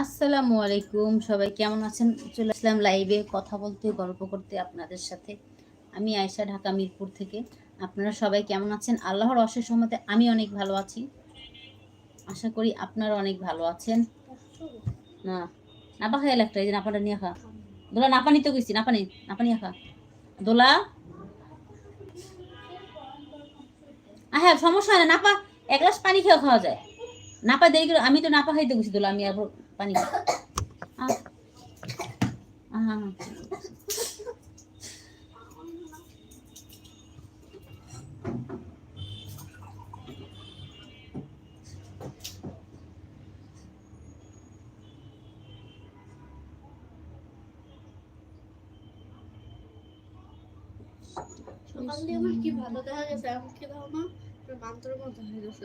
আসসালামু আলাইকুম। সবাই কেমন আছেন? চলে আসলাম লাইভে কথা বলতে, গল্প করতে আপনাদের সাথে। আমি আয়সা ঢাকা মিরপুর থেকে। আপনারা সবাই কেমন আছেন? আল্লাহর অশেষ মতে আমি অনেক ভালো আছি। আশা করি আপনারা অনেক ভালো আছেন। না, নাপা খাই একটা এই যে নাপাটা নিয়ে খা। দোলা, নাপা নিতে গেছি নাপা নেই নাপা নিয়ে খা। দোলা। হ্যাঁ সমস্যা হয় না, নাপা, এক গ্লাস পানি খেয়ে খাওয়া যায়। নাপা দেরি করে, আমি তো নাপা খাইতে গেছি দোলা, আমি আর পানি আহ, সকাল দিয়ে আমার কি ভালো দেখা গেছে? এমন কি না। মান্তর মতো হয়ে গেছে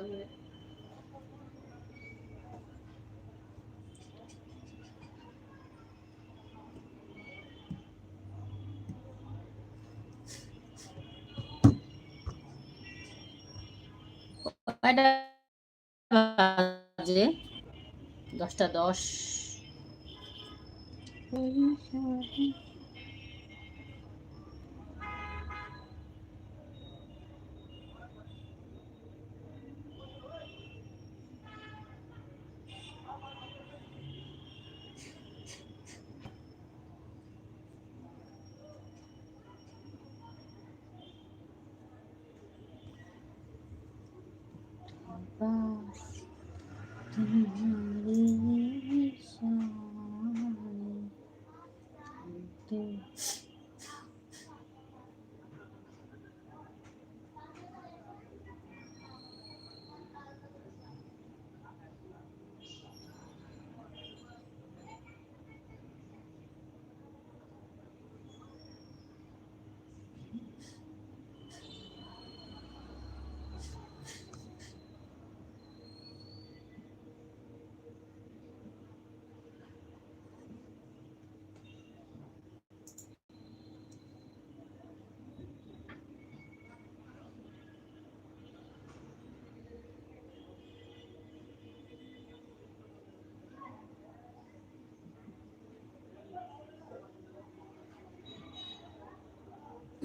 কয়টা বাজে? দশটা দশ। পাশ তোমার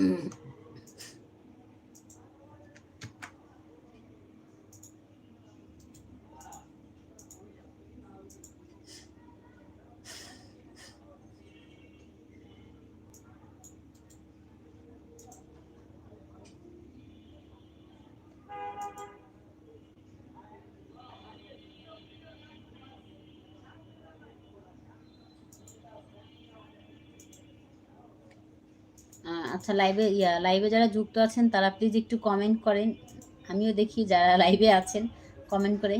Mm-hmm. আচ্ছা লাইভে ইয়া লাইভে যারা যুক্ত আছেন, তারা প্লিজ একটু কমেন্ট করেন। আমিও দেখি যারা লাইভে আছেন কমেন্ট করে।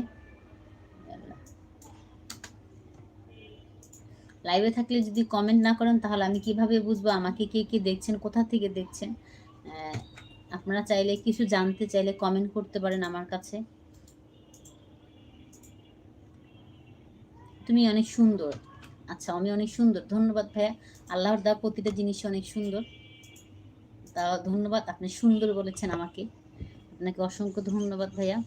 লাইভে থাকলে যদি কমেন্ট না করেন, তাহলে আমি কীভাবে বুঝব আমাকে কে কে দেখছেন, কোথা থেকে দেখছেন? আপনারা চাইলে কিছু জানতে চাইলে কমেন্ট করতে পারেন আমার কাছে। তুমি অনেক সুন্দর। আচ্ছা আমি অনেক সুন্দর। ধন্যবাদ ভাইয়া। আল্লাহর দা প্রতিটা জিনিসই অনেক সুন্দর। তা ধন্যবাদ, আপনি সুন্দর বলেছেন আমাকে। আপনাকে অসংখ্য ধন্যবাদ ভাইয়া।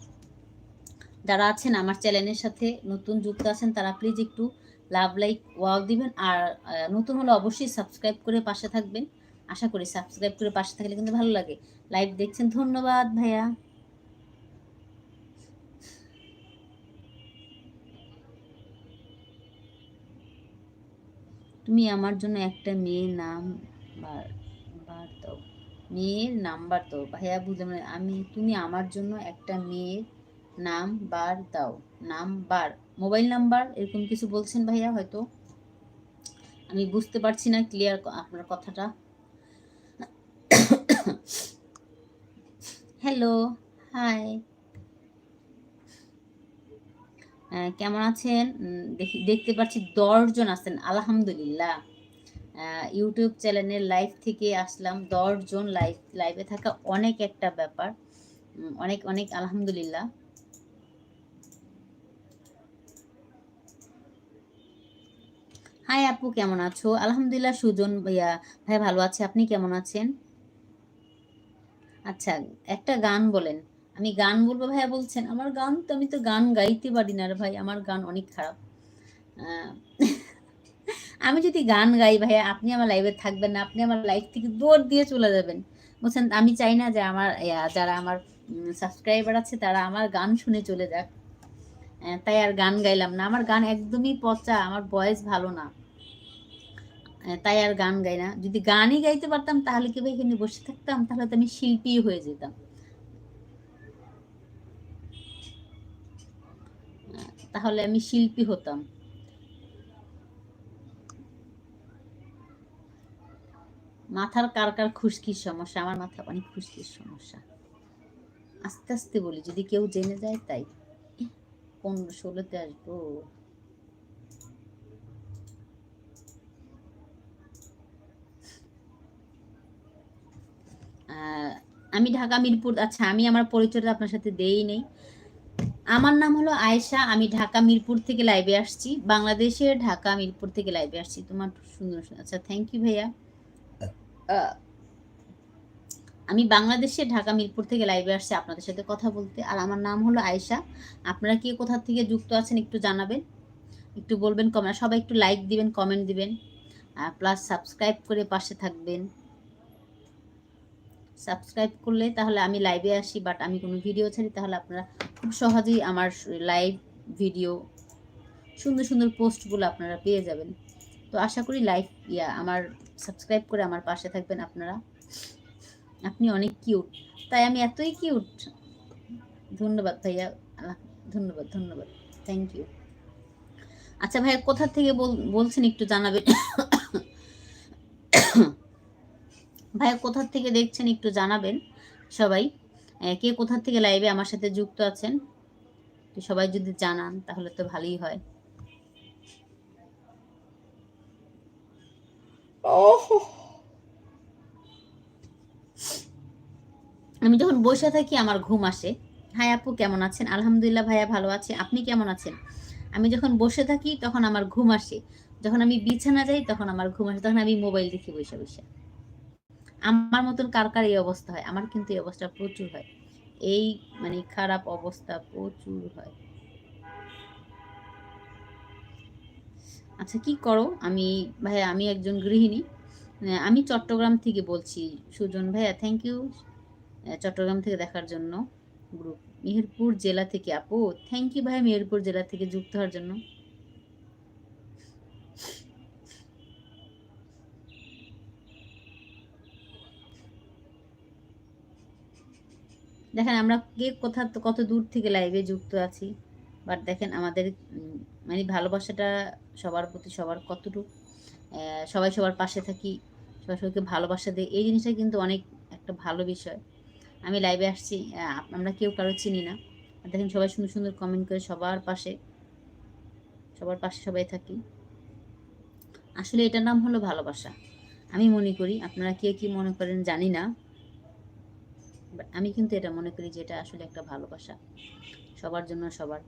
যারা আছেন আমার চ্যানেলের সাথে নতুন যুক্ত আছেন, তারা প্লিজ একটু লাভ লাইক ওয়াও দিবেন। আর নতুন হলে অবশ্যই সাবস্ক্রাইব করে পাশে থাকবেন। আশা করি সাবস্ক্রাইব করে পাশে থাকলে কিন্তু ভালো লাগে। লাইভ দেখছেন, ধন্যবাদ ভাইয়া। তুমি আমার জন্য একটা মেয়ের নাম দাও মেয়ের নাম্বার দাও। ভাইয়া বুঝলাম না। আমি, তুমি আমার জন্য একটা মেয়ের নাম বার দাও। নাম বার মোবাইল নাম্বার, এরকম কিছু বলছেন ভাইয়া হয়তো? আমি বুঝতে পারছি না ক্লিয়ার আপনার কথাটা। হ্যালো হাই কেমন আছেন? দেখি দেখতে পাচ্ছি দশজন আছেন, আলহামদুলিল্লাহ। ইউটিউব চ্যানেলের লাইভ থেকে আসলাম। দশজন লাইভ লাইভে থাকা অনেক একটা ব্যাপার। অনেক অনেক আলহামদুলিল্লাহ। হাই আপু, কেমন আছো? আলহামদুলিল্লাহ, সুজন ভাইয়া, ভাই ভালো আছে। আপনি কেমন আছেন? আচ্ছা একটা গান বলেন। আমি গান বলব ভাইয়া বলছেন, আমার গান তো আমি তো গান গাইতে পারি না রে ভাই, আমার গান অনেক খারাপ। আমি যদি গান গাই ভাইয়া, আপনি আমার লাইভে থাকবেন না, আপনি আমার লাইভ থেকে দৌড় দিয়ে চলে যাবেন। বলছেন আমি চাই না যে আমার যারা আমার সাবস্ক্রাইবার আছে তারা আমার গান শুনে চলে যাক। তাই আর গান গাইলাম না। আমার গান একদমই পচা, আমার ভয়েস ভালো না। তাই আর গান গাই না। যদি গানই গাইতে পারতাম তাহলে কি এখানে বসে থাকতাম? তাহলে তো আমি শিল্পী হয়ে যেতাম। তাহলে আমি শিল্পী হতাম। মাথার কার কার খুশকির সমস্যা? আমার মাথা অনেক খুশকির সমস্যা। আস্তে আস্তে বলি, যদি কেউ জেনে যায় তাই। পনেরো ষোলোতে আসব। আমি ঢাকা, মিরপুর আচ্ছা আমি আমার পরিচয়টা আপনার সাথে দেই নেই। আমার নাম হলো আয়েশা, আমি ঢাকা, মিরপুর থেকে লাইভে আসছি। বাংলাদেশের ঢাকা, মিরপুর থেকে লাইভে আসছি। তোমার সুন্দর আচ্ছা থ্যাংক ইউ ভাইয়া। আমি বাংলাদেশে ঢাকা মিরপুর থেকে লাইভে আসছি আপনাদের সাথে কথা বলতে। আর আমার নাম হলো আয়েশা। আপনারা কি কোথা থেকে যুক্ত আছেন একটু জানাবেন। একটু বলবেন কমেন্ট সবাই একটু লাইক দিবেন কমেন্ট দিবেন। প্লাস সাবস্ক্রাইব করে পাশে থাকবেন। সাবস্ক্রাইব করলে তাহলে আমি লাইভে আসি বাট আমি কোনো ভিডিও ছাড়ি, তাহলে আপনারা খুব সহজেই আমার লাইভ ভিডিও সুন্দর সুন্দর পোস্টগুলো আপনারা পেয়ে যাবেন। তো আশা করি লাইভ ইয়া, আমার সাবস্ক্রাইব করে আমার পাশে থাকবেন আপনারা। আপনি অনেক কিউট তাই আমি এতই কিউট ধন্যবাদ ভাইয়া। ধন্যবাদ ধন্যবাদ। থ্যাংক ইউ আচ্ছা ভাইয়া, কোথা থেকে বল- বলছেন একটু জানাবেন? ভাইয়া, কোথা থেকে দেখছেন একটু জানাবেন সবাই। কে কোথা থেকে লাইভে আমার সাথে যুক্ত আছেন? সবাই যদি জানান, তাহলে তো ভালোই হয়। আমি যখন বসে থাকি, আমার ঘুম আসে। হাই আপু, কেমন আছেন? আলহামদুলিল্লাহ ভাইয়া ভালো আছে। আপনি কেমন আছেন? আমি যখন বসে থাকি, তখন আমার ঘুম আসে। যখন আমি বিছানা যাই, তখন আমার ঘুম আসে। তখন আমি মোবাইল দেখি বসে বসে। আমার মতন কার কার এই অবস্থা হয়? আমার কিন্তু এই অবস্থা প্রচুর হয়। এই মানে খারাপ অবস্থা প্রচুর হয়। আচ্ছা কি করো? আমি, ভাইয়া, আমি একজন গৃহিণী। আমি চট্টগ্রাম থেকে বলছি, সুজন ভাইয়া থ্যাংক ইউ চট্টগ্রাম থেকে দেখার জন্য গ্রুপ মেহেরপুর জেলা থেকে, আপু থ্যাংক ইউ ভাই মেহেরপুর জেলা থেকে যুক্ত হওয়ার জন্য। দেখেন, আমরা কে কোথা কত দূর থেকে লাইভে যুক্ত আছি বাট দেখেন আমাদের মানে ভালোবাসাটা সবার প্রতি সবার কতটুকু সবাই সবার পাশে থাকি সবাই সবাইকে ভালোবাসা দেয় এই জিনিসটা কিন্তু অনেক একটা ভালো বিষয়। আমি লাইভে আসছি আমরা কেউ কারও চিনি না। দেখেন সবাই সুন্দর সুন্দর কমেন্ট করে সবার পাশে সবার পাশে সবাই থাকি। আসলে এটার নাম হলো ভালোবাসা। আমি মনে করি, আপনারা কে কি মনে করেন জানি না আমি কিন্তু এটা মনে করি যে এটা আসলে একটা ভালোবাসা। সবার জন্য সবার।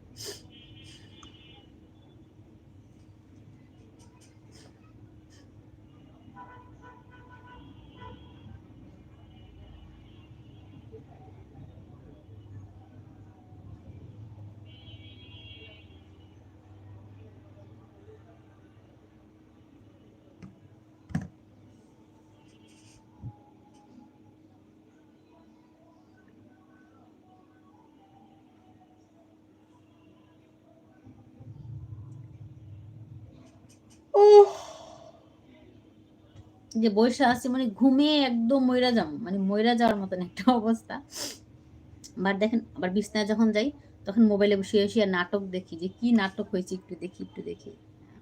যে বৈশা আছে মানে ঘুমিয়ে একদম ময়রা যাম মানে ময়রা যাওয়ার মতন একটা অবস্থা। আবার দেখেন, আবার বিছনায় যখন যাই, তখন মোবাইলে বসে বসে নাটক দেখি, যে কি নাটক হয়েছে একটু দেখি একটু দেখি।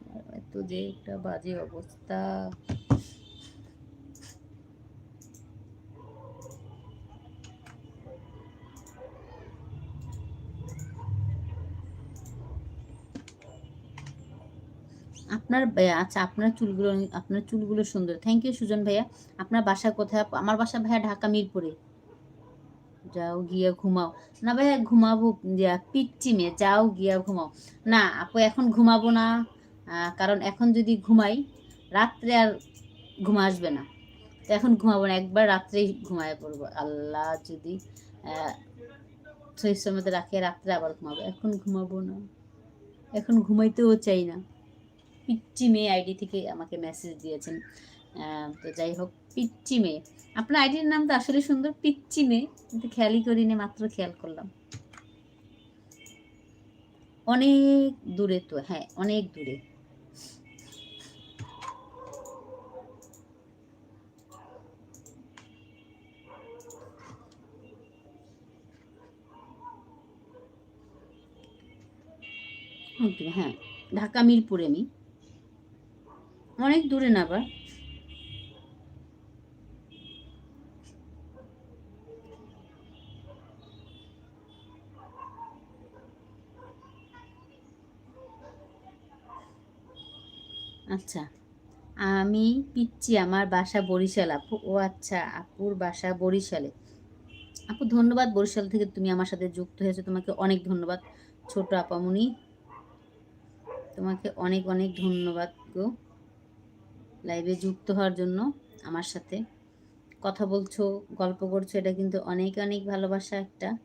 আমার এত যে একটা বাজে অবস্থা। আপনার আচ্ছা আপনার চুলগুলো আপনার চুলগুলো সুন্দর। থ্যাংক ইউ সুজন ভাইয়া। আপনার বাসা কোথায়? আমার বাসা ভাইয়া ঢাকা মিরপুরে। যাও গিয়ে ঘুমাও। না ভাইয়া, ঘুমাবো পিচ্ছি মেয়ে, যাও গিয়া ঘুমাও। না, আপু এখন ঘুমাবো না। কারণ এখন যদি ঘুমাই, রাত্রে আর ঘুম আসবে না। তো এখন ঘুমাবো না, একবার রাত্রেই ঘুমায় পড়ব। আল্লাহ যদি সহিষ্ণুর মধ্যে রাখে রাত্রে আবার ঘুমাবো। এখন ঘুমাবো না। এখন ঘুমাইতেও চাই না। পিচ্চি মেয়ে আইডি থেকে আমাকে মেসেজ দিয়েছেন। তো যাই হোক পিচ্চি মেয়ে। আপনার আইডির নাম তো আসলে সুন্দর পিচ্চি মেয়ে। কিন্তু খেয়ালই করিনি মাত্র খেয়াল করলাম। অনেক দূরে তো হ্যাঁ অনেক দূরে, হ্যাঁ ঢাকা মিরপুরে আমি। অনেক দূরে না আবার? আচ্ছা আমি পিচ্ছি আমার বাসা বরিশাল, আপু। ও আচ্ছা আপুর বাসা বরিশালে। আপু, ধন্যবাদ বরিশাল থেকে তুমি আমার সাথে যুক্ত হয়েছো। তোমাকে অনেক ধন্যবাদ। ছোট আপামনি তোমাকে অনেক অনেক ধন্যবাদ গো। লাইভে যুক্ত হওয়ার জন্য আমার সাথে। কথা বলছো, গল্প করছ, এটা কিন্তু অনেক অনেক ভালোবাসা একটা।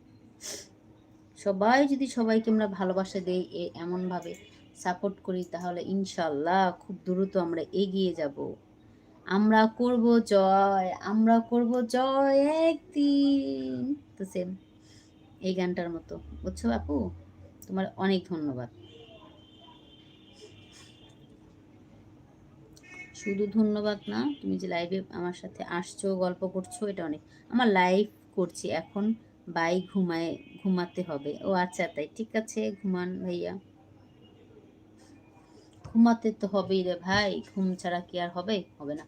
সবাই যদি সবাইকে আমরা ভালোবাসা দেই এ- এমনভাবে সাপোর্ট করি, তাহলে ইনশাল্লাহ খুব দ্রুত আমরা এগিয়ে যাব। আমরা করব জয়, আমরা করব জয় একদিন। তো সেম এই গানটার মতো। বুঝছ আপু? তোমার অনেক ধন্যবাদ। শুধু ধন্যবাদ না, তুমি যে লাইভে আমার সাথে আসছো, গল্প করছ, এটা অনেক। আমার লাইভ করছি এখন, বাই ঘুমায়, ঘুমাতে হবে। ও আচ্ছা তাই ঠিক আছে, ঘুমান ভাইয়া। ঘুমাতে তো হবেই রে ভাই, ঘুম ছাড়া কি আর হবে? হবে না।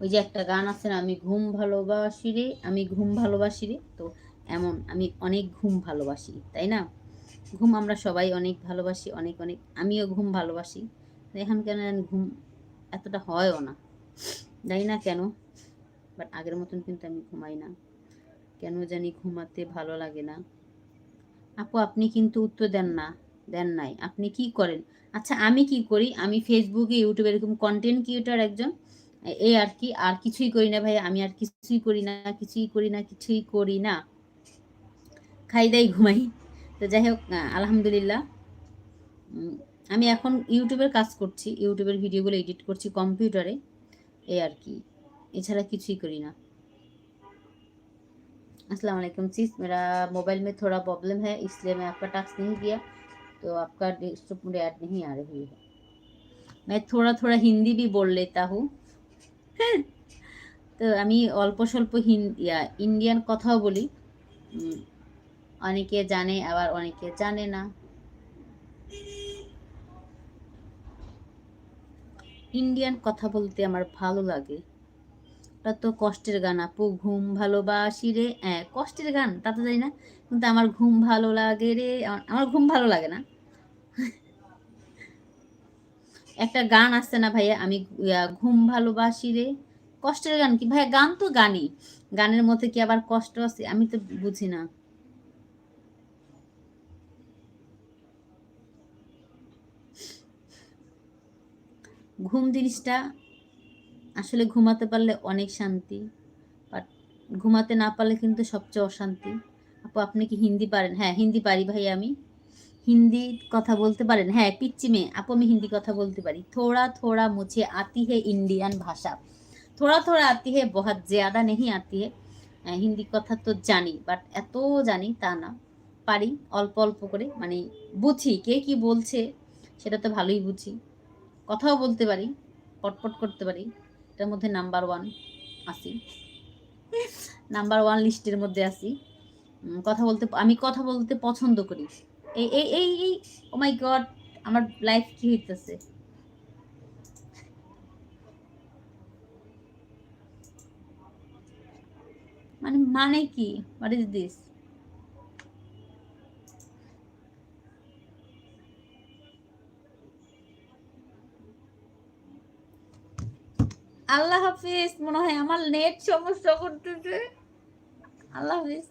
ওই যে একটা গান আছে না, আমি ঘুম ভালোবাসি রে, আমি ঘুম ভালোবাসি রে, তো এমন, আমি অনেক ঘুম ভালোবাসি, তাই না? ঘুম আমরা সবাই অনেক ভালোবাসি, অনেক অনেক, আমিও ঘুম ভালোবাসি। এখন কেন ঘুম এতটা হয়ও না। জানি না কেন বাট আগের মতন কিন্তু আমি ঘুমাই না। কেন জানি ঘুমাতে ভালো লাগে না। আপু, আপনি কিন্তু উত্তর দেন না, দেন নাই। আপনি কি করেন? আচ্ছা আমি কি করি? আমি ফেসবুকে ইউটিউবে এরকম কন্টেন্ট ক্রিয়েটার একজন। এই আর কি, আর কিছুই করি না ভাই। আমি আর কিছুই করি না, কিছুই করি না, কিছুই করি না। খাই দাই ঘুমাই। তো যাই হোক আলহামদুলিল্লাহ। আমি এখন ইউটিউবের কাজ করছি ইউটিউবের ভিডিওগুলো এডিট করছি কম্পিউটারে এই আর কি এছাড়া কিছুই করি না अस्सलाम वालेकुम चीज मेरा मोबाइल में थोड़ा प्रॉब्लम है इसलिए मैं आपका टास्क नहीं किया तो आपका डिस्टर्ब मुझे ऐड नहीं आ रही है मैं थोड़ा थोड़ा हिंदी भी बोल लेता हूँ তো আমি অল্প স্বল্প হিন ইয়া ইন্ডিয়ান কথাও বলি উম, অনেকে জানে আবার অনেকে জানে না ইন্ডিয়ান কথা বলতে আমার ভালো লাগে। ওটা তো কষ্টের গান, আপু ঘুম ভালোবাসি রে। হ্যাঁ কষ্টের গান, তা তো জানি না। কিন্তু আমার ঘুম ভালো লাগে রে। আমার- ঘুম ভালো লাগে না। একটা গান আসছে না ভাইয়া? আমি ঘুম ভালোবাসি রে। কষ্টের গান কি? ভাইয়া, গান তো গানই। গানের মধ্যে কি আবার কষ্ট আছে? আমি তো বুঝি না। ঘুম জিনিসটা আসলে ঘুমাতে পারলে অনেক শান্তি বাট ঘুমাতে না পারলে কিন্তু সবচেয়ে অশান্তি। আপু, আপনি কি হিন্দি পারেন? হ্যাঁ হিন্দি পারি ভাই আমি। হিন্দি কথা বলতে পারেন? হ্যাঁ পিচ্ছি মেয়ে। আপু, আমি হিন্দি কথা বলতে পারি। থোড়া থোড়া মুছে আতি হে ইন্ডিয়ান ভাষা। থোড়া থোড়া আতি হে বহাত জ্যাদা নেহি আতি হে হিন্দি কথা তো জানি বাট এত জানি তা না। পারি, অল্প অল্প করে। মানে বুঝি, কে কি বলছে, সেটা তো ভালোই বুঝি। কথাও বলতে পারি, পটপট করতে পারি। এটার মধ্যে নাম্বার ওয়ান আসি নাম্বার ওয়ান লিস্টের মধ্যে আসি কথা বলতে, আমি কথা বলতে পছন্দ করি। এই এই এই এই ও মাই গড আমার লাইফ কি হইতেছে? মানে মানে কি? হোয়াট ইজ দিস আল্লাহ হাফিজ মনে হয় আমার নেট সমস্যা করতেছে। আল্লাহ হাফিজ।